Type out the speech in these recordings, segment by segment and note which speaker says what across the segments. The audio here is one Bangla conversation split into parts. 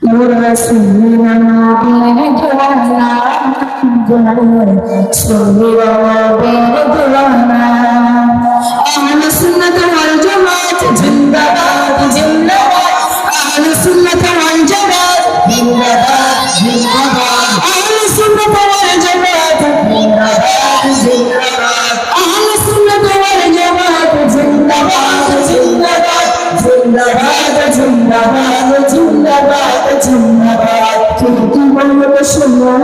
Speaker 1: ورسولنا بيدنا سورنا بيدنا أهل السنة والجماعة زندة باد زندة باد
Speaker 2: أهل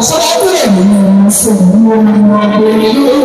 Speaker 1: بشر من سوء وبليل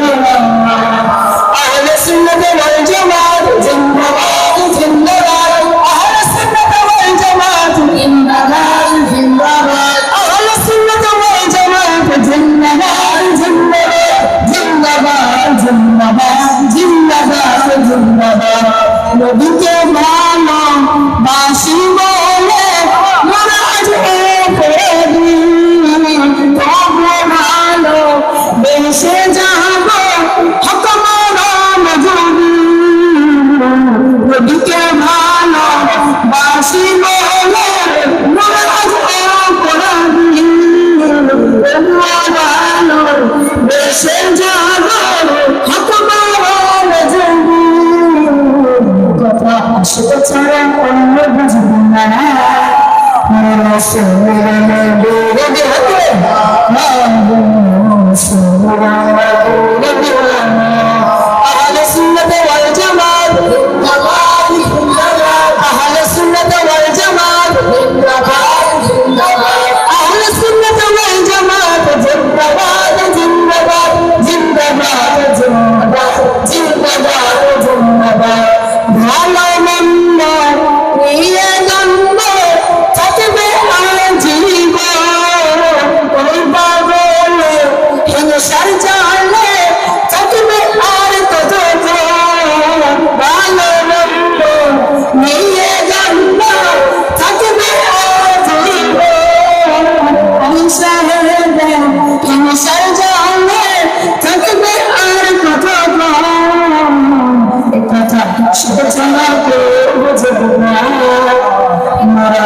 Speaker 1: Mobito Ma সেটা ছাড়া অন্য বুঝব না। রসমের সেটা ছাড়া কেউ না মারা